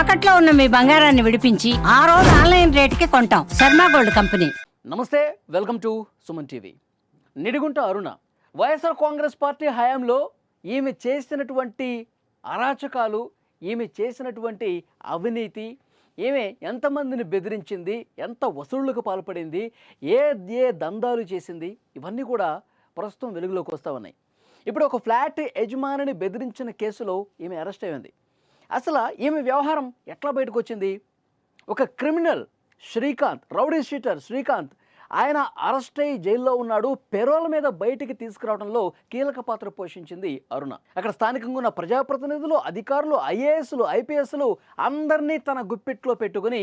తాకట్లో ఉన్న మీ బంగారాన్ని విడిపించి ఆ రోజు ఆన్లైన్ రేటుకి కొంటాం. Sharma gold company. నమస్తే welcome to Suman TV. Nidigunta Aruna YSR Congress party హయాంలో ఈమె చేసినటువంటి అరాచకాలు ఈమె చేసినటువంటి అవినీతి ఈమె ఎంతమందిని బెదిరించింది ఎంత వసూళ్ళకు పాల్పడింది ఏ ఏ దందాలు చేసింది ఇవన్నీ కూడా ప్రస్తుతం వెలుగులోకి వస్తూ ఉన్నాయి. ఇప్పుడు ఒక ఫ్లాట్ యజమానిని బెదిరించిన కేసులో ఈమె అరెస్ట్ అయింది అసలు ఈమె వ్యవహారం ఎట్లా బయటకు వచ్చింది? ఒక criminal Srikanth rowdy sheeter Srikanth ఆయన అరెస్ట్ అయి జైల్లో ఉన్నాడు పెరోల్ మీద బయటికి తీసుకురావడంలో కీలక పాత్ర పోషించింది అరుణ. అక్కడ స్థానికంగా ఉన్న ప్రజాప్రతినిధులు అధికారులు ఐఏఎస్లు ఐపీఎస్లు అందరినీ తన గుప్పిట్లో పెట్టుకుని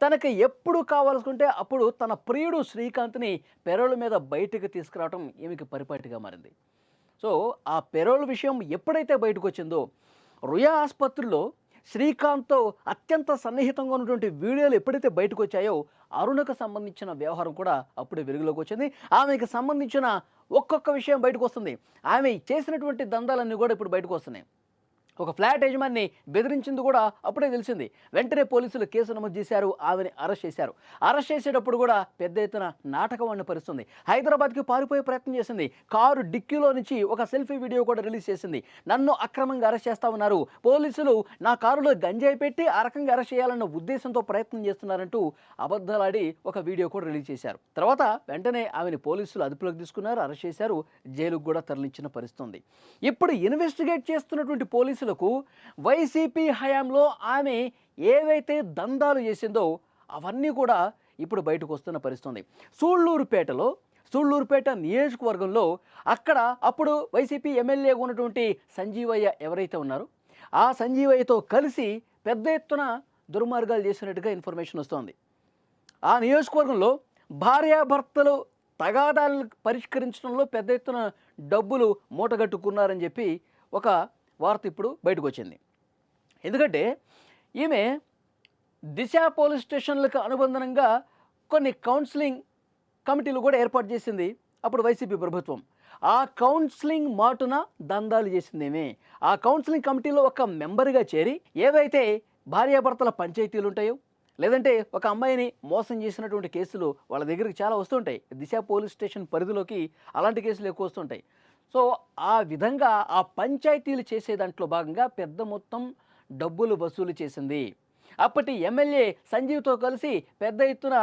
తనకి ఎప్పుడు కావాల్సుకుంటే అప్పుడు తన ప్రియుడు శ్రీకాంత్ని పెరోల్ మీద బయటికి తీసుకురావడం ఈమెకి పరిపాటిగా మారింది. సో ఆ పెరోల్ విషయం ఎప్పుడైతే బయటకు వచ్చిందో రుయా ఆసుపత్రిలో శ్రీకాంత్తో అత్యంత సన్నిహితంగా ఉన్నటువంటి వీడియోలు ఎప్పుడైతే బయటకు వచ్చాయో అరుణకు సంబంధించిన వ్యవహారం కూడా అప్పుడే వెలుగులోకి వచ్చింది. ఆమెకు సంబంధించిన ఒక్కొక్క విషయం బయటకు వస్తుంది ఆమె చేసినటువంటి దందాలన్నీ కూడా ఇప్పుడు బయటకు వస్తున్నాయి ఒక ఫ్లాట్ యజమాని బెదిరించింది కూడా అప్పుడే తెలిసింది. వెంటనే పోలీసులు కేసు నమోదు చేశారు ఆమెని అరెస్ట్ చేశారు. అరెస్ట్ చేసేటప్పుడు కూడా పెద్ద ఎత్తున నాటకం అన్న పరిస్థితుంది. హైదరాబాద్కి పారిపోయే ప్రయత్నం చేసింది. కారు డిక్కీలో నుంచి ఒక సెల్ఫీ వీడియో కూడా రిలీజ్ చేసింది. నన్ను అక్రమంగా అరెస్ట్ చేస్తా ఉన్నారు. పోలీసులు నా కారులో గంజాయి పెట్టి ఆ రకంగా అరెస్ట్ చేయాలన్న ఉద్దేశంతో ప్రయత్నం చేస్తున్నారంటూ అబద్ధాలాడి ఒక వీడియో కూడా రిలీజ్ చేశారు. తర్వాత వెంటనే ఆమెని పోలీసులు అదుపులోకి తీసుకున్నారు అరెస్ట్ చేశారు జైలుకు కూడా తరలించిన పరిస్థితుంది. ఇప్పుడు ఇన్వెస్టిగేట్ చేస్తున్నటువంటి పోలీసులు పోలీసులకు వైసీపీ హయాంలో ఆమె ఏవైతే దందాలు చేసిందో అవన్నీ కూడా ఇప్పుడు బయటకు వస్తున్న పరిస్థితుంది. సూళ్ళూరుపేటలో సూళ్ళూరుపేట నియోజకవర్గంలో అక్కడ అప్పుడు వైసీపీ ఎమ్మెల్యేగా ఉన్నటువంటి సంజీవయ్య ఎవరైతే ఉన్నారో ఆ సంజీవయ్యతో కలిసి పెద్ద ఎత్తున దుర్మార్గాలు చేసినట్టుగా ఇన్ఫర్మేషన్ వస్తోంది. ఆ నియోజకవర్గంలో భార్యాభర్తలు తగాదాలను పరిష్కరించడంలో పెద్ద ఎత్తున డబ్బులు మూటగట్టుకున్నారని చెప్పి ఒక వార్త ఇప్పుడు బయటకు వచ్చింది ఎందుకంటే ఈమె దిశ పోలీస్ స్టేషన్లకు అనుబంధంగా కొన్ని కౌన్సిలింగ్ కమిటీలు కూడా ఏర్పాటు చేసింది అప్పుడు వైసీపీ ప్రభుత్వం. ఆ కౌన్సిలింగ్ మాటున దందాలు చేసిందేమే ఆ కౌన్సిలింగ్ కమిటీలో ఒక మెంబర్గా చేరి ఏవైతే భార్యాభర్తల పంచాయతీలు ఉంటాయో లేదంటే ఒక అమ్మాయిని మోసం చేసినటువంటి కేసులు వాళ్ళ దగ్గరికి చాలా వస్తుంటాయి. దిశ పోలీస్ స్టేషన్ పరిధిలోకి అలాంటి కేసులు ఎక్కువ వస్తుంటాయి. సో ఆ విధంగా ఆ పంచాయతీలు చేసే దాంట్లో భాగంగా పెద్ద మొత్తం డబ్బులు వసూలు చేసింది. అప్పటి ఎమ్మెల్యే సంజీవ్తో కలిసి పెద్ద ఎత్తున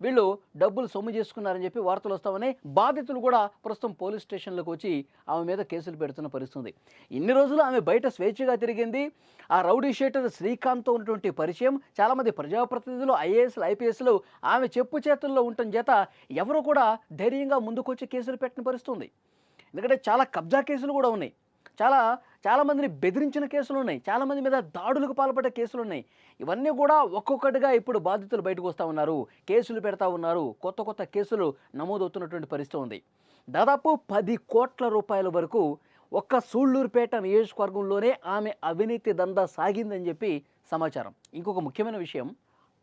వీళ్ళు డబ్బులు సొమ్ము చేసుకున్నారని చెప్పి వార్తలు వస్తామని బాధితులు కూడా ప్రస్తుతం పోలీస్ స్టేషన్లకు వచ్చి ఆమె మీద కేసులు పెడుతున్న పరిస్థితుంది. ఇన్ని రోజులు ఆమె బయట స్వేచ్ఛగా తిరిగింది. ఆ రౌడీ షేటర్ శ్రీకాంత్తో ఉన్నటువంటి పరిచయం. చాలామంది ప్రజాప్రతినిధులు ఐఏఎస్లు ఐపీఎస్లు ఆమె చెప్పు చేతుల్లో ఉండటం చేత ఎవరు కూడా ధైర్యంగా ముందుకొచ్చి కేసులు పెట్టిన పరిస్థితుంది. ఎందుకంటే చాలా కబ్జా కేసులు కూడా ఉన్నాయి. చాలా చాలామందిని బెదిరించిన కేసులు ఉన్నాయి. చాలామంది మీద దాడులకు పాల్పడే కేసులు ఉన్నాయి. ఇవన్నీ కూడా ఒక్కొక్కటిగా ఇప్పుడు బాధితులు బయటకు వస్తూ ఉన్నారు. కేసులు పెడతా ఉన్నారు. కొత్త కొత్త కేసులు నమోదవుతున్నటువంటి పరిస్థితి ఉంది. దాదాపు పది కోట్ల రూపాయల వరకు ఒక్క సూళ్ళూరుపేట నియోజకవర్గంలోనే ఆమె అవినీతి దందా సాగిందని చెప్పి సమాచారం. ఇంకొక ముఖ్యమైన విషయం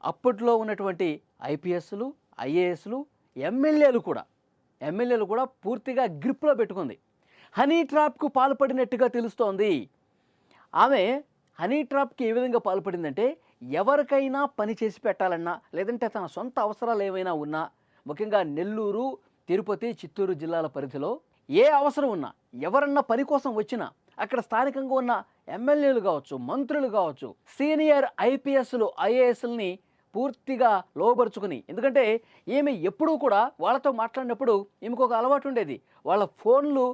అప్పట్లో ఉన్నటువంటి ఐపీఎస్లు ఐఏఎస్లు ఎమ్మెల్యేలు కూడా ఎమ్మెల్యేలు కూడా పూర్తిగా గ్రిప్లో పెట్టుకుంది. హనీ ట్రాప్కు పాల్పడినట్టుగా తెలుస్తోంది. ఆమె హనీ ట్రాప్కి ఏ విధంగా పాల్పడిందంటే ఎవరికైనా పని చేసి పెట్టాలన్నా లేదంటే తన సొంత అవసరాలు ఏమైనా ఉన్నా ముఖ్యంగా నెల్లూరు తిరుపతి చిత్తూరు జిల్లాల పరిధిలో ఏ అవసరం ఉన్నా ఎవరన్నా పని కోసం వచ్చినా అక్కడ స్థానికంగా ఉన్న ఎమ్మెల్యేలు కావచ్చు మంత్రులు కావచ్చు సీనియర్ ఐపీఎస్లు ఐఏఎస్ని పూర్తిగా లోబరుచుకుని. ఎందుకంటే ఈమె ఎప్పుడూ కూడా వాళ్ళతో మాట్లాడినప్పుడు ఈమెకు ఒక అలవాటు ఉండేది. వాళ్ళ ఫోన్లు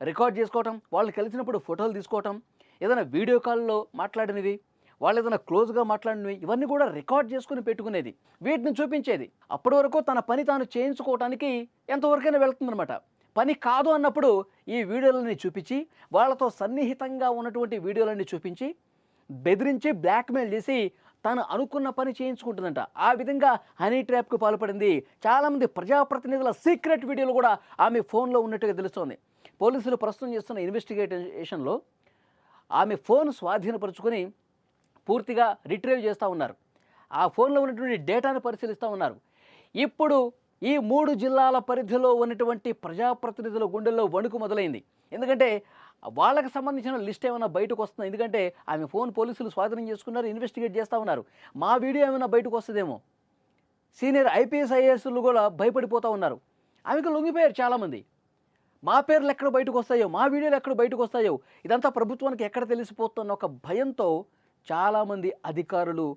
రికార్డ్ చేసుకోవటం వాళ్ళు కలిసినప్పుడు ఫోటోలు తీసుకోవటం ఏదైనా వీడియో కాల్లో మాట్లాడినవి వాళ్ళు ఏదైనా క్లోజ్గా మాట్లాడినవి ఇవన్నీ కూడా రికార్డ్ చేసుకుని పెట్టుకునేది వీటిని చూపించేది. అప్పటి వరకు తన పని తాను చేయించుకోవటానికి ఎంతవరకైనా వెళ్తుందనమాట పని కాదు అన్నప్పుడు ఈ వీడియోలని చూపించి వాళ్ళతో సన్నిహితంగా ఉన్నటువంటి వీడియోలన్నీ చూపించి బెదిరించి బ్లాక్మెయిల్ చేసి తాను అనుకున్న పని చేయించుకుంటుందంట. ఆ విధంగా హనీ ట్రాప్కు పాల్పడింది చాలామంది ప్రజాప్రతినిధుల సీక్రెట్ వీడియోలు కూడా ఆమె ఫోన్లో ఉన్నట్టుగా తెలుస్తోంది. పోలీసులు ప్రస్తుతం చేస్తున్న ఇన్వెస్టిగేషన్లో ఆమె ఫోన్ స్వాధీనపరుచుకొని పూర్తిగా రిట్రీవ్ చేస్తూ ఉన్నారు. ఆ ఫోన్లో ఉన్నటువంటి డేటాను పరిశీలిస్తూ ఉన్నారు. ఇప్పుడు ఈ మూడు జిల్లాల పరిధిలో ఉన్నటువంటి ప్రజాప్రతినిధుల గుండెల్లో వణుకు మొదలైంది. ఎందుకంటే వాళ్ళకి సంబంధించిన లిస్ట్ ఏమైనా బయటకు వస్తుంది? ఎందుకంటే ఆమె ఫోన్ పోలీసులు స్వాధీనం చేసుకున్నారు ఇన్వెస్టిగేట్ చేస్తూ ఉన్నారు. మా వీడియో ఏమైనా బయటకు వస్తుందేమో? సీనియర్ ఐపీఎస్ ఐఏఎస్లు కూడా భయపడిపోతూ ఉన్నారు. ఆమెకు లొంగిపోయారు చాలామంది. మా పేర్లు ఎక్కడ బయటకు వస్తాయో మా వీడియోలు ఎక్కడ బయటకు వస్తాయో ఇదంతా ప్రభుత్వానికి ఎక్కడ తెలిసిపోతున్న ఒక భయంతో చాలామంది అధికారులు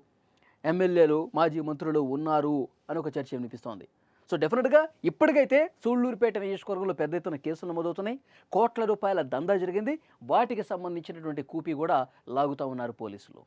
ఎమ్మెల్యేలు మాజీ మంత్రులు ఉన్నారు అని ఒక చర్చ వినిపిస్తోంది. సో డెఫినెట్గా ఇప్పటికైతే సూళ్ళూరుపేట నియోజకవర్గంలో పెద్ద ఎత్తున కేసులు నమోదవుతున్నాయి. కోట్ల రూపాయల దందా జరిగింది. వాటికి సంబంధించినటువంటి కూపీ కూడా లాగుతూ ఉన్నారు పోలీసులు.